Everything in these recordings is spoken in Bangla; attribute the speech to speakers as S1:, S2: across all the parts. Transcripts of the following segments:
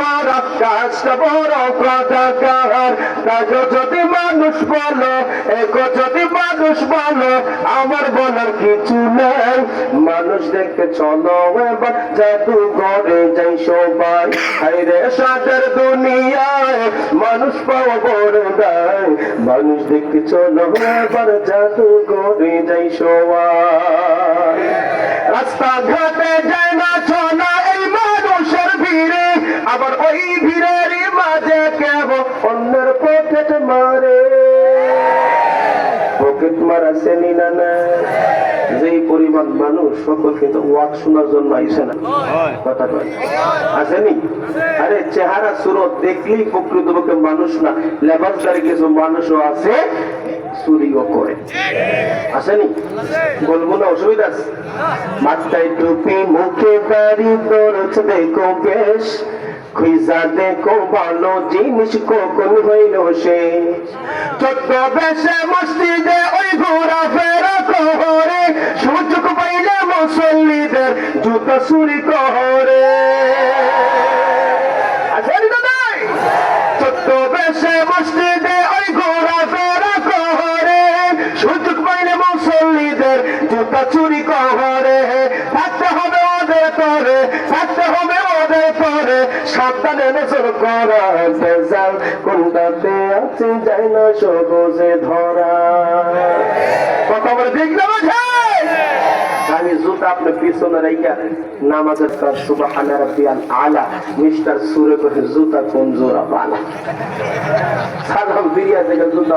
S1: বড় যদি মানুষ বলো, এগো যদি মানুষ বলো, আমার বলার কিছু নেই। মানুষ দেখতে চলো এবার জাদু ঘরে যাই সবাই। হাইরে সাদের দুনিয়ায় মানুষ বড় দায়। মানুষ দেখতে চলো এবার জাদু যাই সবাই। রাস্তাঘাটে না চলা এই মানুষের ভিড়ে আবার ওই ভিড়ের মাঝে কেব অন্যের পকেট মারে। পকেট মারা শ্রেণি না না। যেই পরিমাণ মানুষ সকল কিন্তু ওয়াক শোনার জন্য আইসে না। কথা কয়। আসেনি? আরে চেহারা সুরত দেখলেই প্রকৃতপক্ষে মানুষ না। লেবাসদারি কিছু মানুষও আছে চুরিও করে। আসেনি? বলব না অসুবিধা আছে? মাথায় টুপি মুখে দাড়ি দরজ দেখো বেশ। খুঁজা দেখো ভালো জিনিস কখন হইল সে? চোদ্দ বেশে মসজিদে ওই ঘোরা ফেরা কহরে, সুযোগ পাইলে মুসল্লিদের জুতা সুরি কহরে আসেনি দাদাই ছোট্ট বেশে মসজিদে ওই ঘোরা ফেরা কহরে সুযোগ পাইলে মুসল্লিদের জুতা চুরি কহরে থাকতে হবে তরে থাকতে হবে ওদের তরে সাবধানে নজর করা কোনটাতে আছে যাই না সহজে ধরা। কথা বলে বোঝায় আমি জুতা আপনার পিছনে রেখা নামাজের কাজ সুবহানা আলা, মিস্টার সুরে করে জুতা কোন জোড়া পালা সাধারণ বিরিয়া থেকে জুতা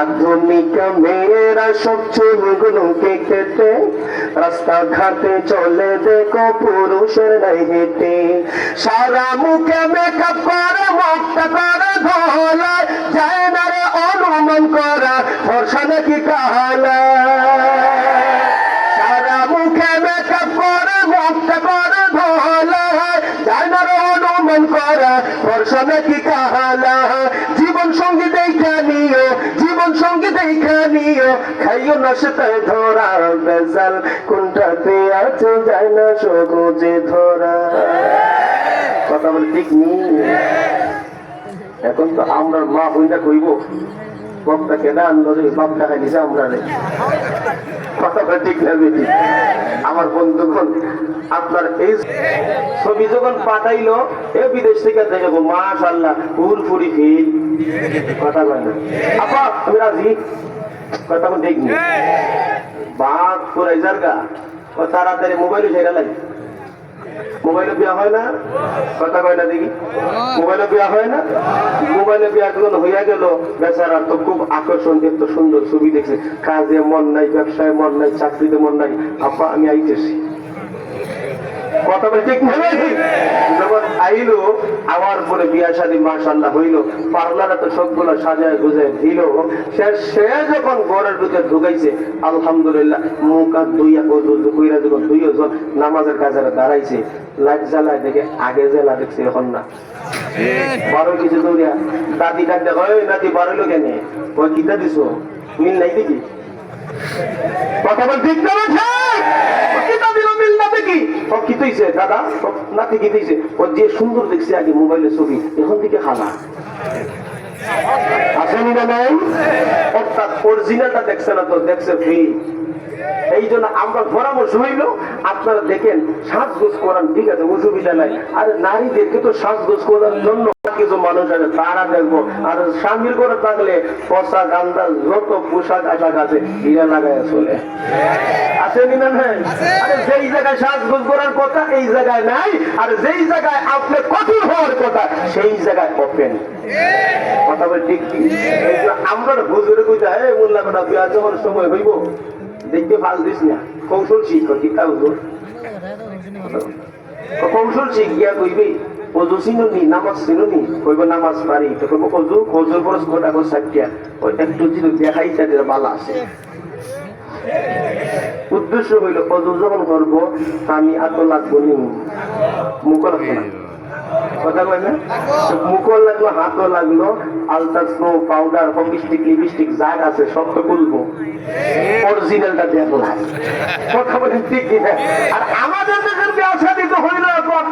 S1: আধুনিক মেয়েরা সব রাস্তাঘাটে চলে দেখো পুরুষের নাই হেঁটে। সারা মুখে মেকআপ করে মুখটা করে ধলা যায় না অনুমান করা ভরসা নাকি কাহালা রে করা বর্ষা নাকি কাহালা? জীবন সঙ্গী দেখা নিও জীবন সঙ্গী দেখা খাইও না সেটাই ধরা বেজাল কোনটাতে আছে যায় না সহজে ধরা। কথা বলে ঠিক নেই। এখন তো আমরা মা হইনা কইব বক্তা কেনা আনলো রে বাপ টাকা দিছে আমরা রে কথাটা ঠিক না আমার বন্ধুগণ, আপনার এই ছবি যখন পাঠাইলো, এ বিদেশ থেকে দেখব মাশাল্লাহ ফুরফুরি ফিল কথা না। আপা, আমি রাজি। কথা কোন দেখনি। বাদ পুরাই জারগা ও তাড়াতাড়ি মোবাইল ছেড়ে লাগে মোবাইলে হয় না? কথা কয় না দেখি। মোবাইলে হয় না? মোবাইলে গেল বেচারা তো খুব সুন্দর ছবি কাজে মন নাই, ব্যবসায় মন নাই, চাকরিতে মন নাই। আপা, আমি আইতেছি। কথা বলে যখন আইলো আমার বিয়া শাদী মাশাল্লাহ হইল। তো সবগুলো সাজায় দিল। সে সে যখন ঘরের ঢুকাইছে, আলহামদুলিল্লাহ দুই কইরা যখন নামাজের দাঁড়াইছে দেখে আগে জেলা দেখছে এখন না। বারো কিছু দৌড়িয়া, দাদি ডাক নাতি কেন? ওই কিতা দিছো? মিল নাই দেখি। কথা বল, ঠিক না ঠিক কিতা দিল মিল না দেখি তৈছে দাদা? নাতি কি দিছে? ও যে সুন্দর দেখছে আগে মোবাইলে ছবি, এখন থেকে খালা আসেনি না নাই? অর্থাৎ অরিজিনালটা দেখছে না তো, দেখছে ফ্রি এই জন্য আমরা পরামর্শ হইল, আপনারা দেখেন, সাজগোজ করান, ঠিক আছে? অসুবিধা নাই। আর নারীদেরকে তো সাজগোজ করার জন্য কিছু মানুষ আছে তারা দেখব আর স্বামীর করে থাকলে পোশাক আন্দাজ যত পোশাক আশাক আছে হিরা লাগায় চলে না নাই আরে যেই জায়গায় সাজগোজ করার কথা এই জায়গায় নাই আর যেই জায়গায় আপনি কঠোর হওয়ার কথা সেই জায়গায় ওপেন কথা বলে ঠিক কি আমরা হুজুরে কইতে হে মোল্লা কথা সময় হইব দেখতে ভালো দিস না কৌশল শিখ কিতা হুজুর কৌশল কইবি অজু চিনুনি নামাজ চিনুনি কইব নামাজ পারি তো কইব অজু অজুর গোটা সাকিয়া ওই একটু যদি দেখাই বালা আছে। উদ্দেশ্য হইল অজু যখন করব আমি এত লাগবো নি মুখ লাগবো না কথা কয় না? মুখও লাগল হাতও লাগল আলতা snow powder hockey stick lipstick যা আছে সব তো বলব অরিজিনালটা দেখলাম কথা বলেন ঠিক কিনা। আর আমাদের দেশের ব্যবসা দিতে হইল এখন।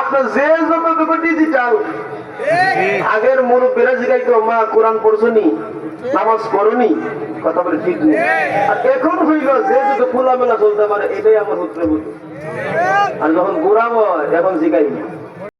S1: আপনার যে যতটুকু ডিজিটাল আগের মুরব্বীরা জিগাইতো মা, কোরআন পড়ছনি, নামাজ করনি কথা বলে ঠিক নেই। আর এখন হইল যে খোলা মেলা চলতে পারে, এটাই আমার পুত্র আর যখন ঘুরাবো, এখন জিগাই না